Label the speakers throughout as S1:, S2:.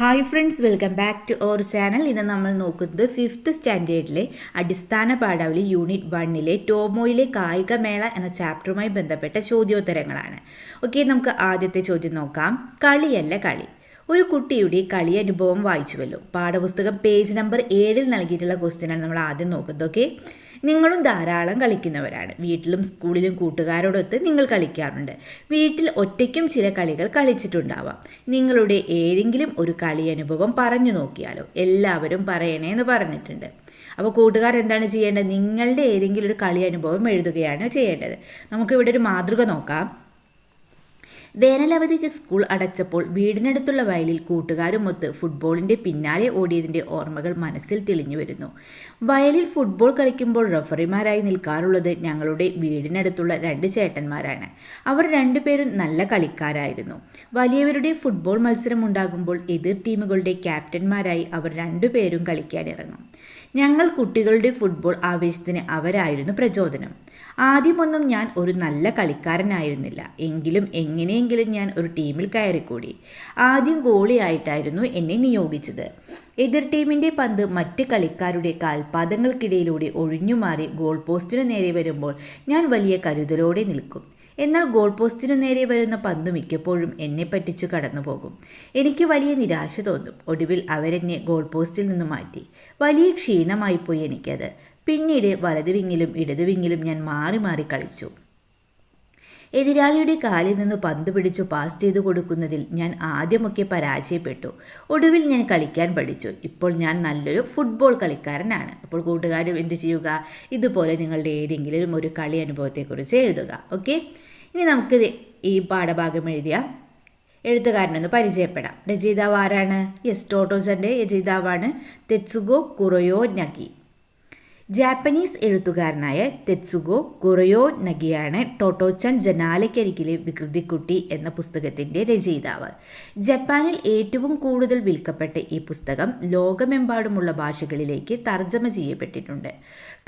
S1: Hi friends welcome back to our channel ഇന്ന് നമ്മൾ നോക്കുന്നത് ഫിഫ്ത്ത് സ്റ്റാൻഡേർഡിലെ അടിസ്ഥാന പാഠാവലി യൂണിറ്റ് വണ്ണിലെ ടോമോയിലെ കായികമേള എന്ന ചാപ്റ്ററുമായി ബന്ധപ്പെട്ട ചോദ്യോത്തരങ്ങളാണ്. ഓക്കെ നമുക്ക് ആദ്യത്തെ ചോദ്യം നോക്കാം. കളിയല്ല കളി. ഒരു കുട്ടിയുടെ കളി അനുഭവം വായിച്ചുവല്ലോ. പാഠപുസ്തകം പേജ് നമ്പർ ഏഴിൽ നൽകിയിട്ടുള്ള ക്വസ്റ്റ്യനാണ് നമ്മൾ ആദ്യം നോക്കുന്നത് ഓക്കെ നിങ്ങളും ധാരാളം കളിക്കുന്നവരാണ്. വീട്ടിലും സ്കൂളിലും കൂട്ടുകാരോടൊത്ത് നിങ്ങൾ കളിക്കാറുണ്ട്. വീട്ടിൽ ഒറ്റയ്ക്കും ചില കളികൾ കളിച്ചിട്ടുണ്ടാവാം. നിങ്ങളുടെ ഏതെങ്കിലും ഒരു കളി അനുഭവം പറഞ്ഞു നോക്കിയാലോ? എല്ലാവരും പറയണേ എന്ന് പറഞ്ഞിട്ടുണ്ട്. അപ്പോൾ കൂട്ടുകാർ എന്താണ് ചെയ്യേണ്ടത്? നിങ്ങളുടെ ഏതെങ്കിലും ഒരു കളി അനുഭവം എഴുതുകയാണ് ചെയ്യേണ്ടത്. നമുക്കിവിടെ ഒരു മാതൃക നോക്കാം. വേനലവധിക്ക് സ്കൂൾ അടച്ചപ്പോൾ വീടിനടുത്തുള്ള വയലിൽ കൂട്ടുകാരുമൊത്ത് ഫുട്ബോളിന്റെ പിന്നാലെ ഓടിയതിന്റെ ഓർമ്മകൾ മനസ്സിൽ തെളിഞ്ഞു വരുന്നു. വയലിൽ ഫുട്ബോൾ കളിക്കുമ്പോൾ റഫറിമാരായി നിൽക്കാറുള്ളത് ഞങ്ങളുടെ വീടിനടുത്തുള്ള രണ്ട് ചേട്ടന്മാരാണ്. അവർ രണ്ടുപേരും നല്ല കളിക്കാരായിരുന്നു. വലിയവരുടെ ഫുട്ബോൾ മത്സരം ഉണ്ടാകുമ്പോൾ എതിർ ടീമുകളുടെ ക്യാപ്റ്റന്മാരായി അവർ രണ്ടുപേരും കളിക്കാനിറങ്ങും. ഞങ്ങൾ കുട്ടികളുടെ ഫുട്ബോൾ ആവേശത്തിന് അവരായിരുന്നു പ്രചോദനം. ആദ്യമൊന്നും ഞാൻ ഒരു നല്ല കളിക്കാരനായിരുന്നില്ല. എങ്കിലും എങ്ങനെയെങ്കിലും ഞാൻ ഒരു ടീമിൽ കയറിക്കൂടി. ആദ്യം ഗോളിയായിട്ടായിരുന്നു എന്നെ നിയോഗിച്ചത്. എതിർ ടീമിന്റെ പന്ത് മറ്റ് കളിക്കാരുടെ കാൽപാദങ്ങൾക്കിടയിലൂടെ ഒഴിഞ്ഞുമാറി ഗോൾ പോസ്റ്റിനു നേരെ വരുമ്പോൾ ഞാൻ വലിയ കരുതലോടെ നിൽക്കും. എന്നാൽ ഗോൾ പോസ്റ്റിനു നേരെ വരുന്ന പന്ത് മിക്കപ്പോഴും എന്നെ പറ്റിച്ചു കടന്നുപോകും. എനിക്ക് വലിയ നിരാശ തോന്നും. ഒടുവിൽ അവരെന്നെ ഗോൾ പോസ്റ്റിൽ നിന്ന് മാറ്റി. വലിയ ക്ഷീണമായിപ്പോയി എനിക്കത്. പിന്നീട് വലതു വിങ്ങിലും ഇടതു വിങ്ങിലും ഞാൻ മാറി മാറി കളിച്ചു. എതിരാളിയുടെ കാലിൽ നിന്ന് പന്ത് പിടിച്ചു പാസ് ചെയ്തു കൊടുക്കുന്നതിൽ ഞാൻ ആദ്യമൊക്കെ പരാജയപ്പെട്ടു. ഒടുവിൽ ഞാൻ കളിക്കാൻ പഠിച്ചു. ഇപ്പോൾ ഞാൻ നല്ലൊരു ഫുട്ബോൾ കളിക്കാരനാണ്. അപ്പോൾ കൂട്ടുകാരും എന്ത് ചെയ്യുക? ഇതുപോലെ നിങ്ങളുടെ ഏതെങ്കിലും ഒരു കളി അനുഭവത്തെക്കുറിച്ച് എഴുതുക. ഓക്കെ ഇനി നമുക്ക് ഈ പാഠഭാഗം എഴുതിയ. എഴുത്തുകാരനൊന്ന് പരിചയപ്പെടാം. രചയിതാവ് ആരാണ്? യെസ് ടോട്ടോസന്റെ രചയിതാവാണ് തെത്സുഗോ കുറയോ നഗി. ജാപ്പനീസ് എഴുത്തുകാരനായ തെത്സുഗോ കൊറയോ നഗിയാണ് ടോട്ടോച്ചൻ ജനാലയ്ക്കരികിലെ വികൃതിക്കുട്ടി എന്ന പുസ്തകത്തിന്റെ രചയിതാവ്. ജപ്പാനിൽ ഏറ്റവും കൂടുതൽ വിൽക്കപ്പെട്ട ഈ പുസ്തകം ലോകമെമ്പാടുമുള്ള ഭാഷകളിലേക്ക് തർജമ ചെയ്യപ്പെട്ടിട്ടുണ്ട്.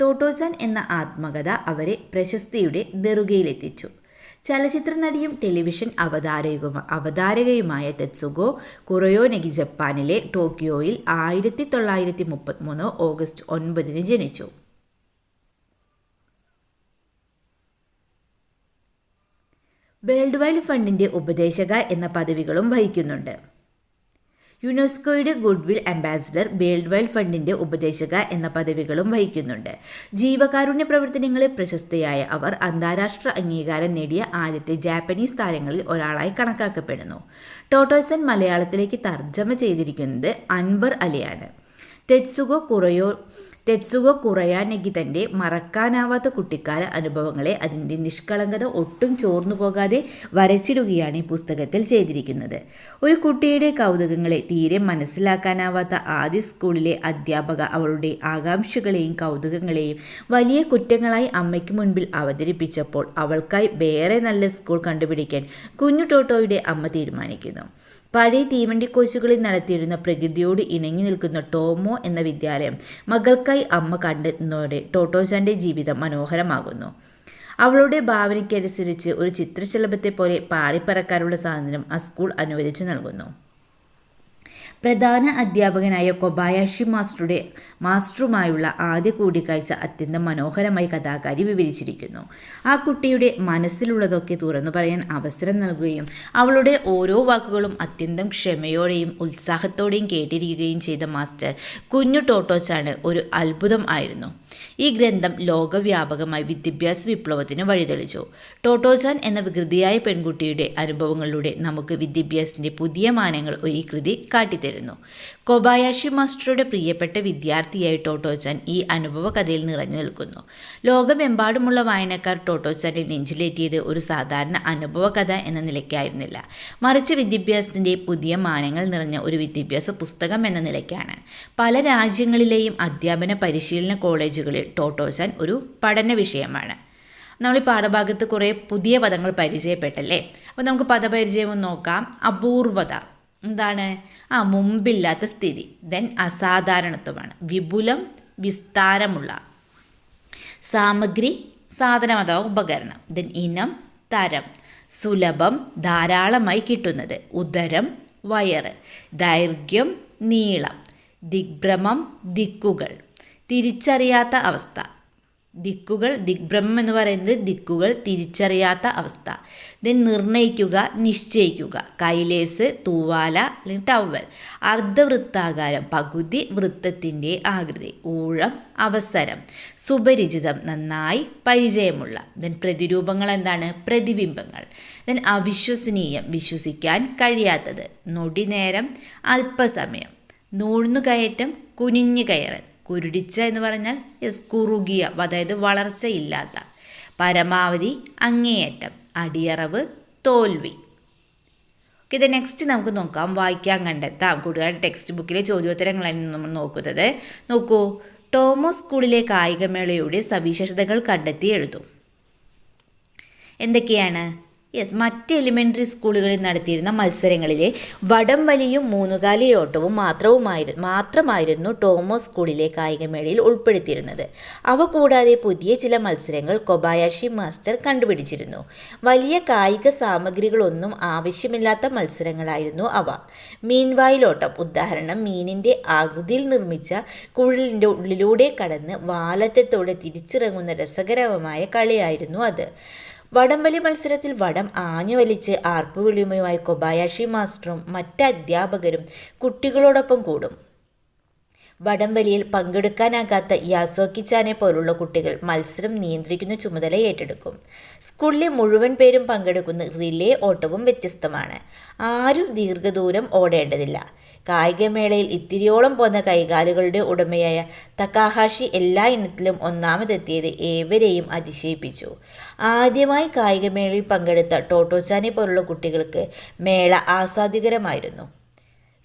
S1: ടോട്ടോച്ചൻ എന്ന ആത്മകഥ അവരെ പ്രശസ്തിയുടെ നെറുകയിലെത്തിച്ചു ചലച്ചിത്ര നടിയും ടെലിവിഷൻ അവതാരകയും അവതാരകയുമായ തെത്സുഗോ കുറയോനഗി ജപ്പാനിലെ ടോക്കിയോയിൽ ആയിരത്തി തൊള്ളായിരത്തി മുപ്പത്തിമൂന്ന് ഓഗസ്റ്റ് ഒൻപതിന് ജനിച്ചു. വേൾഡ് വൈഡ് ഫണ്ടിന്റെ ഉപദേശക എന്ന പദവികളും വഹിക്കുന്നുണ്ട്. യുനെസ്കോയുടെ ഗുഡ്വിൽ അംബാസിഡർ വേൾഡ് വൈഡ് ഫണ്ടിന്റെ ഉപദേശക എന്ന പദവികളും വഹിക്കുന്നുണ്ട്. ജീവകാരുണ്യ പ്രവർത്തനങ്ങളിൽ പ്രശസ്തയായ അവർ അന്താരാഷ്ട്ര അംഗീകാരം നേടിയ ആദ്യത്തെ ജാപ്പനീസ് താരങ്ങളിൽ ഒരാളായി കണക്കാക്കപ്പെടുന്നു. ടോട്ടോസൻ മലയാളത്തിലേക്ക് തർജമ ചെയ്തിരിക്കുന്നത് അൻവർ അലിയാണ്. തെറ്റ്സുഗോ കുറയോ തെത്സുഗോ കുറയാനെഗി തന്റെ മറക്കാനാവാത്ത കുട്ടിക്കാല അനുഭവങ്ങളെ അതിന്റെ നിഷ്കളങ്കത ഒട്ടും ചോർന്നു പോകാതെ വരച്ചിടുകയാണ് ഈ പുസ്തകത്തിൽ ചെയ്തിരിക്കുന്നത്. ഒരു കുട്ടിയുടെ കൗതുകങ്ങളെ തീരെ മനസ്സിലാക്കാനാവാത്ത ആദ്യ സ്കൂളിലെ അധ്യാപക അവളുടെ ആകാംക്ഷകളെയും കൗതുകങ്ങളെയും വലിയ കുറ്റങ്ങളായി അമ്മയ്ക്ക് മുൻപിൽ അവതരിപ്പിച്ചപ്പോൾ അവൾക്കായി വേറെ നല്ല സ്കൂൾ കണ്ടുപിടിക്കാൻ കുഞ്ഞു ടോട്ടോയുടെ അമ്മ തീരുമാനിക്കുന്നു. പഴയ തീവണ്ടി കോച്ചുകളിൽ നടത്തിയിരുന്ന പ്രകൃതിയോട് ഇണങ്ങി നിൽക്കുന്ന ടോമോ എന്ന വിദ്യാലയം മകൾക്കായി അമ്മ കണ്ടെത്തുന്നതോടെ ടോട്ടോജാന്റെ ജീവിതം മനോഹരമാകുന്നു. അവളുടെ ഭാവനയ്ക്കനുസരിച്ച് ഒരു ചിത്രശലഭത്തെ പോലെ പാറിപ്പറക്കാനുള്ള സ്വാതന്ത്ര്യം ആ സ്കൂൾ അനുവദിച്ചു നൽകുന്നു. പ്രധാന അധ്യാപകനായ കൊബായാഷി മാസ്റ്ററുടെ മാസ്റ്ററുമായുള്ള ആദ്യ കൂടിക്കാഴ്ച അത്യന്തം മനോഹരമായി കഥാകാരി വിവരിച്ചിരിക്കുന്നു. ആ കുട്ടിയുടെ മനസ്സിലുള്ളതൊക്കെ തുറന്നു പറയാൻ അവസരം നൽകുകയും അവളുടെ ഓരോ വാക്കുകളും അത്യന്തം ക്ഷമയോടെയും ഉത്സാഹത്തോടെയും കേട്ടിരിക്കുകയും ചെയ്ത മാസ്റ്റർ കുഞ്ഞു ടോട്ടോച്ചാണ് ഒരു അത്ഭുതം ആയിരുന്നു. ഈ ഗ്രന്ഥം ലോകവ്യാപകമായി വിദ്യാഭ്യാസ വിപ്ലവത്തിന് വഴിതെളിച്ചു. ടോട്ടോചാൻ എന്ന വികൃതിയായ പെൺകുട്ടിയുടെ അനുഭവങ്ങളിലൂടെ നമുക്ക് വിദ്യാഭ്യാസത്തിന്റെ പുതിയ മാനങ്ങൾ ഈ കൃതി കാട്ടിത്തരുന്നു. കൊബായാഷി മാസ്റ്ററുടെ പ്രിയപ്പെട്ട വിദ്യാർത്ഥിയായി ടോട്ടോചാൻ ഈ അനുഭവ കഥയിൽ നിറഞ്ഞു നിൽക്കുന്നു. ലോകമെമ്പാടുമുള്ള വായനക്കാർ ടോട്ടോചാനെ നെഞ്ചിലേറ്റിയത് ഒരു സാധാരണ അനുഭവ കഥ എന്ന നിലയ്ക്കായിരുന്നില്ല. മറിച്ച് വിദ്യാഭ്യാസത്തിന്റെ പുതിയ മാനങ്ങൾ നിറഞ്ഞ ഒരു വിദ്യാഭ്യാസ പുസ്തകം എന്ന നിലയ്ക്കാണ്. പല രാജ്യങ്ങളിലെയും അധ്യാപന പരിശീലന കോളേജുകളിൽ ടോട്ടോചാൻ ഒരു പഠന വിഷയമാണ്. നമ്മൾ ഈ പാഠഭാഗത്ത് കുറേ പുതിയ പദങ്ങൾ പരിചയപ്പെട്ടല്ലേ? അപ്പോൾ നമുക്ക് പദപരിചയം നോക്കാം. അപൂർവത. എന്താണ്? ആ മുമ്പില്ലാത്ത സ്ഥിതി. ദെൻ അസാധാരണത്വമാണ്. വിപുലം വിസ്താരമുള്ള. സാമഗ്രി സാധനം അഥവാ ഉപകരണം. ദെൻ ഇനം തരം. സുലഭം ധാരാളമായി കിട്ടുന്നത്. ഉദരം വയറ്. ദൈർഘ്യം നീളം. ദിഗ്ഭ്രമം ദിക്കുകൾ. തിരിച്ചറിയാത്ത അവസ്ഥ. ദിക്കുകൾ ദിഗ്ഭ്രമം എന്ന് പറയുന്നത് ദിക്കുകൾ തിരിച്ചറിയാത്ത അവസ്ഥ. ദെൻ നിർണയിക്കുക നിശ്ചയിക്കുക. കൈലേസ് തൂവാല അല്ലെങ്കിൽ ടവൽ അർദ്ധവൃത്താകാരം പകുതി വൃത്തത്തിന്റെ ആകൃതി. ഊഴം അവസരം. സുപരിചിതം നന്നായി പരിചയമുള്ള. ദെൻ പ്രതിരൂപങ്ങൾ എന്താണ്? പ്രതിബിംബങ്ങൾ. ദെൻ അവിശ്വസനീയം വിശ്വസിക്കാൻ കഴിയാത്തത്. നൊടിനേരം അല്പസമയം. നൂഴ്ന്നു കയറ്റം കുനിഞ്ഞു കയറൽ കുരുടിച്ച എന്ന് പറഞ്ഞാൽ കുറുകിയ അതായത് വളർച്ചയില്ലാത്ത. പരമാവധി അങ്ങേയറ്റം അടിയറവ് തോൽവി. ഇത് നെക്സ്റ്റ് നമുക്ക് നോക്കാം വായിക്കാൻ കണ്ടെത്താം. കൂട്ടുകാർ ടെക്സ്റ്റ് ബുക്കിലെ ചോദ്യോത്തരങ്ങളാണ് നമ്മൾ നോക്കുന്നത്. നോക്കൂ ടോമസ് സ്കൂളിലെ കായികമേളയുടെ സവിശേഷതകൾ കണ്ടെത്തി എഴുതും. എന്തൊക്കെയാണ്? യെസ് മറ്റ് എലിമെന്ററി സ്കൂളുകളിൽ നടത്തിയിരുന്ന മത്സരങ്ങളിലെ വടം വടംവലിയും മൂന്നുകാലിയോട്ടവും മാത്രവുമായി മാത്രമായിരുന്നു ടോമോ സ്കൂളിലെ കായികമേളയിൽ ഉൾപ്പെടുത്തിയിരുന്നത്. അവ കൂടാതെ പുതിയ ചില മത്സരങ്ങൾ കൊബായാഷി മാസ്റ്റർ കണ്ടുപിടിച്ചിരുന്നു. വലിയ കായിക സാമഗ്രികളൊന്നും ആവശ്യമില്ലാത്ത മത്സരങ്ങളായിരുന്നു അവ. മീൻവായിലോട്ടം ഉദാഹരണം മീനിന്റെ ആകൃതിയിൽ നിർമ്മിച്ച കുഴലിന്റെ ഉള്ളിലൂടെ കടന്ന് വാലറ്റത്തോടെ തിരിച്ചിറങ്ങുന്ന രസകരമായ കളിയായിരുന്നു അത്. വടംവലി മത്സരത്തിൽ വടം ആഞ്ഞുവലിച്ച് ആർപ്പുവിളിയുമായി കൊബായാഷി മാസ്റ്ററും മറ്റ് അധ്യാപകരും കുട്ടികളോടൊപ്പം കൂടും. വടംവലിയിൽ പങ്കെടുക്കാനാകാത്ത യാസോക്കിച്ചാനെ പോലുള്ള കുട്ടികൾ മത്സരം നിയന്ത്രിക്കുന്ന ചുമതല ഏറ്റെടുക്കും. സ്കൂളിലെ മുഴുവൻ പേരും പങ്കെടുക്കുന്ന റിലേ ഓട്ടവും വ്യത്യസ്തമാണ്. ആരും ദീർഘദൂരം ഓടേണ്ടതില്ല. കായികമേളയിൽ ഇത്തിരിയോളം പോന്ന കൈകാലുകളുടെ ഉടമയായ തക്കാഹാഷി എല്ലാ ഇനത്തിലും ഒന്നാമതെത്തിയത് ഏവരെയും അതിശയിപ്പിച്ചു. ആദ്യമായി കായികമേളയിൽ പങ്കെടുത്ത ടോട്ടോച്ചാനെ പോലുള്ള കുട്ടികൾക്ക് മേള ആസ്വാദികരമായിരുന്നു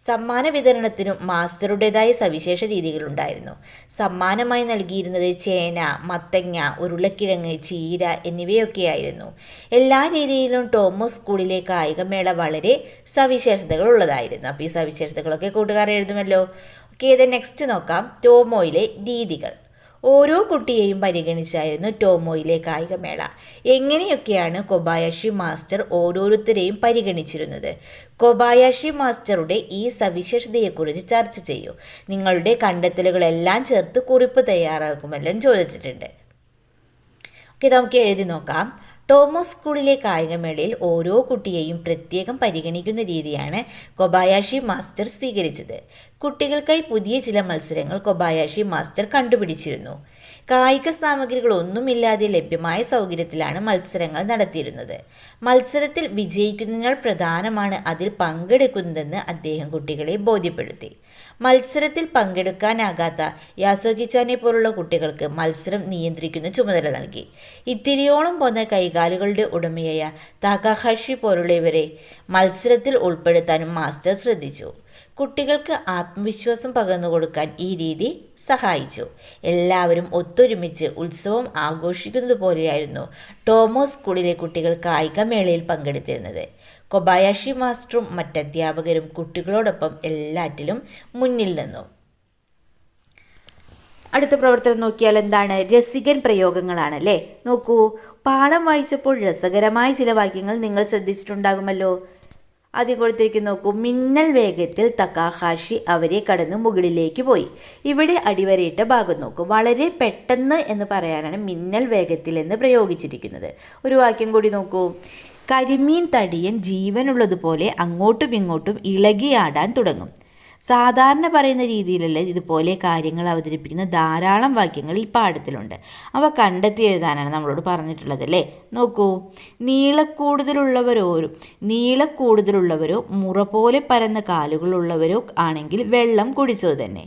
S1: സമ്മാന വിതരണത്തിനും മാസ്റ്ററുടേതായ സവിശേഷ രീതികളുണ്ടായിരുന്നു സമ്മാനമായി നൽകിയിരുന്നത് ചേന മത്തങ്ങ ഉരുളക്കിഴങ്ങ് ചീര എന്നിവയൊക്കെയായിരുന്നു. എല്ലാ രീതിയിലും ടോമസ് സ്കൂളിലെ കായികമേള വളരെ സവിശേഷതകൾ ഉള്ളതായിരുന്നു അപ്പോൾ ഈ സവിശേഷതകളൊക്കെ കൂട്ടുകാർ എഴുതുമല്ലോ? ഓക്കെ ഇത് നെക്സ്റ്റ് നോക്കാം. ടോമോയിലെ രീതികൾ. ഓരോ കുട്ടിയെയും പരിഗണിച്ചായിരുന്നു ടോമോയിലെ കായികമേള. എങ്ങനെയൊക്കെയാണ് കൊബായാഷി മാസ്റ്റർ ഓരോരുത്തരെയും പരിഗണിച്ചിരുന്നത്? കൊബായാഷി മാസ്റ്ററുടെ ഈ സവിശേഷതയെക്കുറിച്ച് ചർച്ച ചെയ്യൂ. നിങ്ങളുടെ കണ്ടെത്തലുകളെല്ലാം ചേർത്ത് കുറിപ്പ് തയ്യാറാകുമല്ലോ ചോദിച്ചിട്ടുണ്ട്. ഓക്കെ നമുക്ക് എഴുതി നോക്കാം. ടോമോസ് സ്കൂളിലെ കായികമേളയിൽ ഓരോ കുട്ടിയെയും പ്രത്യേകം പരിഗണിക്കുന്ന രീതിയാണ് കൊബായാഷി മാസ്റ്റർ സ്വീകരിച്ചത്. കുട്ടികൾക്കായി പുതിയ ചില മത്സരങ്ങൾ കൊബായാഷി മാസ്റ്റർ കണ്ടുപിടിച്ചിരുന്നു. കായിക സാമഗ്രികളൊന്നുമില്ലാതെ ലഭ്യമായ സൗകര്യത്തിലാണ് മത്സരങ്ങൾ നടത്തിയിരുന്നത്. മത്സരത്തിൽ വിജയിക്കുന്നതിനാൽ പ്രധാനമാണ് അതിൽ പങ്കെടുക്കുന്നതെന്ന് അദ്ദേഹം കുട്ടികളെ ബോധ്യപ്പെടുത്തി. മത്സരത്തിൽ പങ്കെടുക്കാനാകാത്ത യാസോകിച്ചാനെ പോലുള്ള കുട്ടികൾക്ക് മത്സരം നിയന്ത്രിക്കുന്ന ചുമതല നൽകി. ഇത്തിരിയോളം പോന്ന കൈകാലുകളുടെ ഉടമയായ താകാഹാഷി പോലുള്ളവരെ മത്സരത്തിൽ ഉൾപ്പെടുത്താനും മാസ്റ്റർ ശ്രദ്ധിച്ചു. കുട്ടികൾക്ക് ആത്മവിശ്വാസം പകർന്നു കൊടുക്കാൻ ഈ രീതി സഹായിച്ചു. എല്ലാവരും ഒത്തൊരുമിച്ച് ഉത്സവം ആഘോഷിക്കുന്നത് പോലെയായിരുന്നു സ്കൂളിലെ കുട്ടികൾ കായികമേളയിൽ പങ്കെടുത്തിരുന്നത്. കൊബായാഷി മാസ്റ്ററും മറ്റധ്യാപകരും കുട്ടികളോടൊപ്പം എല്ലാറ്റിലും മുന്നിൽ നിന്നു. അടുത്ത പ്രവർത്തനം നോക്കിയാൽ എന്താണ്? രസികൻ പ്രയോഗങ്ങളാണ് അല്ലേ? നോക്കൂ പാഠം വായിച്ചപ്പോൾ രസകരമായ ചില വാക്യങ്ങൾ നിങ്ങൾ ശ്രദ്ധിച്ചിട്ടുണ്ടാകുമല്ലോ. ആദ്യം കൊടുത്തിരിക്കുന്ന നോക്കൂ മിന്നൽ വേഗത്തിൽ തക്കാഹാഷി അവരെ കടന്ന് മുകളിലേക്ക് പോയി. ഇവിടെ അടിവരയിട്ട ഭാഗം നോക്കൂ. വളരെ പെട്ടെന്ന് എന്ന് പറയാനാണ് മിന്നൽ വേഗത്തിൽ എന്ന് പ്രയോഗിച്ചിരിക്കുന്നത്. ഒരു വാക്യം കൂടി നോക്കൂ. കരിമീൻ തടിയൻ ജീവനുള്ളതുപോലെ അങ്ങോട്ടും ഇങ്ങോട്ടും ഇളകിയാടാൻ തുടങ്ങും. സാധാരണ പറയുന്ന രീതിയിലല്ല ഇതുപോലെ കാര്യങ്ങൾ അവതരിപ്പിക്കുന്ന ധാരാളം വാക്യങ്ങൾ ഈ പാഠത്തിലുണ്ട്. അവ കണ്ടെത്തി എഴുതാനാണ് നമ്മളോട് പറഞ്ഞിട്ടുള്ളത് അല്ലേ? നോക്കൂ നീളക്കൂടുതലുള്ളവരോരും നീളക്കൂടുതലുള്ളവരോ മുറ പോലെ പരന്ന കാലുകളുള്ളവരോ ആണെങ്കിൽ വെള്ളം കുടിച്ചത് തന്നെ.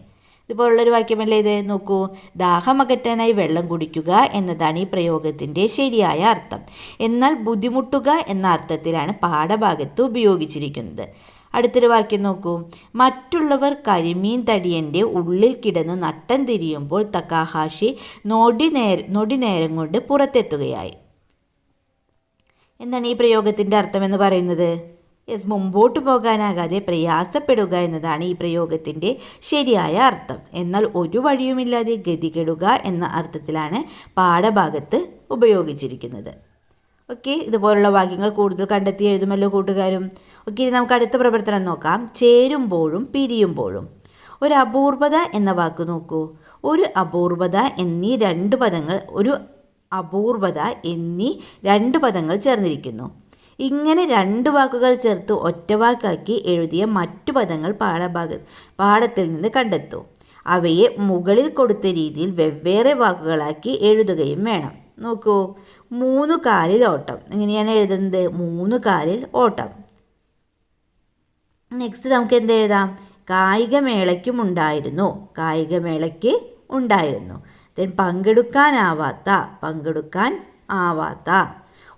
S1: ഇതുപോലുള്ളൊരു വാക്യമല്ലേ ഇത്? നോക്കൂ ദാഹമകറ്റാനായി വെള്ളം കുടിക്കുക എന്നതാണ് ഈ പ്രയോഗത്തിന്റെ ശരിയായ അർത്ഥം. എന്നാൽ ബുദ്ധിമുട്ടുക എന്ന അർത്ഥത്തിലാണ് പാഠഭാഗത്ത് ഉപയോഗിച്ചിരിക്കുന്നത്. അടുത്തൊരു വാക്യം നോക്കൂ. മറ്റുള്ളവർ കരിമീൻ തടിയന്റെ ഉള്ളിൽ കിടന്ന് നട്ടം തിരിയുമ്പോൾ തക്കാഹാഷി നൊടി നേര നൊടി നേരം കൊണ്ട് പുറത്തെത്തുകയായി. എന്താണ് ഈ പ്രയോഗത്തിന്റെ അർത്ഥമെന്ന് പറയുന്നത്? യെസ് മുമ്പോട്ട് പോകാനാകാതെ പ്രയാസപ്പെടുക എന്നതാണ് ഈ പ്രയോഗത്തിന്റെ ശരിയായ അർത്ഥം. എന്നാൽ ഒരു വഴിയുമില്ലാതെ ഗതികെടുക എന്ന അർത്ഥത്തിലാണ് പാഠഭാഗത്ത് ഉപയോഗിച്ചിരിക്കുന്നത്. ഓക്കെ ഇതുപോലുള്ള വാക്യങ്ങൾ കൂടുതൽ കണ്ടെത്തി എഴുതുമല്ലോ കൂട്ടുകാരും. ഓക്കെ ഇനി നമുക്ക് അടുത്ത പ്രവർത്തനം നോക്കാം. ചേരുമ്പോഴും പിരിയുമ്പോഴും. ഒരു അപൂർവത എന്ന വാക്ക് നോക്കൂ. ഒരു അപൂർവത എന്നീ രണ്ട് പദങ്ങൾ ഒരു അപൂർവത എന്നീ രണ്ട് പദങ്ങൾ ചേർന്നിരിക്കുന്നു. ഇങ്ങനെ രണ്ട് വാക്കുകൾ ചേർത്ത് ഒറ്റവാക്കാക്കി എഴുതിയ മറ്റു പദങ്ങൾ പാഠഭാഗ പാഠത്തിൽ നിന്ന് കണ്ടെത്തൂ. അവയെ മുകളിൽ കൊടുത്ത രീതിയിൽ വെവ്വേറെ വാക്കുകളാക്കി എഴുതുകയും വേണം. നോക്കൂ. മൂന്ന് കാലിൽ ഓട്ടം. എങ്ങനെയാണ് എഴുതുന്നത്. മൂന്ന് കാലിൽ ഓട്ടം. നെക്സ്റ്റ് നമുക്ക് എന്ത് എഴുതാം? കായികമേളയ്ക്കും ഉണ്ടായിരുന്നു കായികമേളയ്ക്ക് ഉണ്ടായിരുന്നു. ദെൻ പങ്കെടുക്കാനാവാത്ത പങ്കെടുക്കാൻ ആവാത്ത.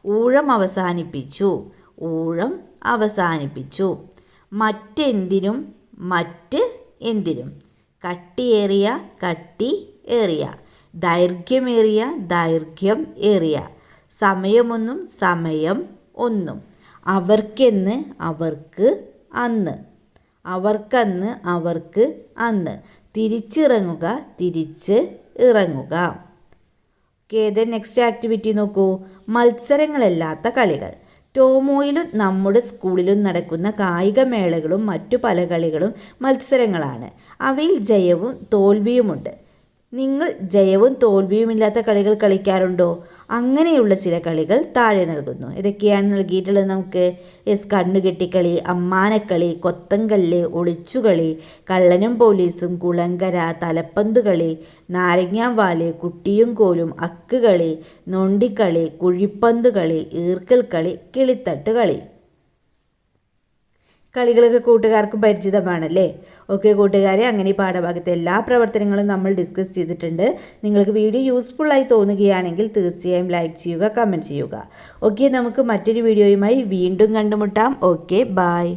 S1: ഊഴം അവസാനിപ്പിച്ചു. ഊഴം അവസാനിപ്പിച്ചു. മറ്റെന്തിനും മറ്റ് എന്തിനും. കട്ടിയേറിയ കട്ടി ഏറിയ. ദൈർഘ്യമേറിയ ദൈർഘ്യം ഏറിയ. സമയമൊന്നും സമയം ഒന്നും. അവർക്കെന്ന് അവർക്ക് അന്ന്. അവർക്കന്ന് അവർക്ക് അന്ന്. തിരിച്ചിറങ്ങുക തിരിച്ച് ഇറങ്ങുക. ഓക്കെ നെക്സ്റ്റ് ആക്ടിവിറ്റി നോക്കൂ. മത്സരങ്ങളല്ലാത്ത കളികൾ. ടോമോയിലും നമ്മുടെ സ്കൂളിലും നടക്കുന്ന കായികമേളകളും മറ്റു പല കളികളും മത്സരങ്ങളാണ്. അവയിൽ ജയവും തോൽവിയുമുണ്ട്. നിങ്ങൾ ജയവും തോൽവിയുമില്ലാത്ത കളികൾ കളിക്കാറുണ്ടോ? അങ്ങനെയുള്ള ചില കളികൾ താഴെ നൽകുന്നു. ഇതൊക്കെയാണ് നൽകിയിട്ടുള്ളത് നമുക്ക്. എസ് കണ്ണുകെട്ടിക്കളി അമ്മാനക്കളി കൊത്തങ്കല്ല് ഒളിച്ചുകളി കള്ളനും പോലീസും കുളങ്കര തലപ്പന്ത് കളി നാരങ്ങാവാൽ കുട്ടിയും കോലും അക്ക് കളി നൊണ്ടിക്കളി കുഴിപ്പന്ത് കളി ഈർക്കൽ കളി കിളിത്തട്ട് കളി കളികളൊക്കെ കൂട്ടുകാർക്ക് പരിചിതമാണല്ലേ? ഓക്കെ കൂട്ടുകാരെ അങ്ങനെ ഈ പാഠഭാഗത്തെ എല്ലാ പ്രവർത്തനങ്ങളും നമ്മൾ ഡിസ്കസ് ചെയ്തിട്ടുണ്ട്. നിങ്ങൾക്ക് വീഡിയോ യൂസ്ഫുള്ളായി തോന്നുകയാണെങ്കിൽ തീർച്ചയായും ലൈക്ക് ചെയ്യുക കമന്റ് ചെയ്യുക. ഓക്കെ നമുക്ക് മറ്റൊരു വീഡിയോയുമായി വീണ്ടും കണ്ടുമുട്ടാം. Okay bye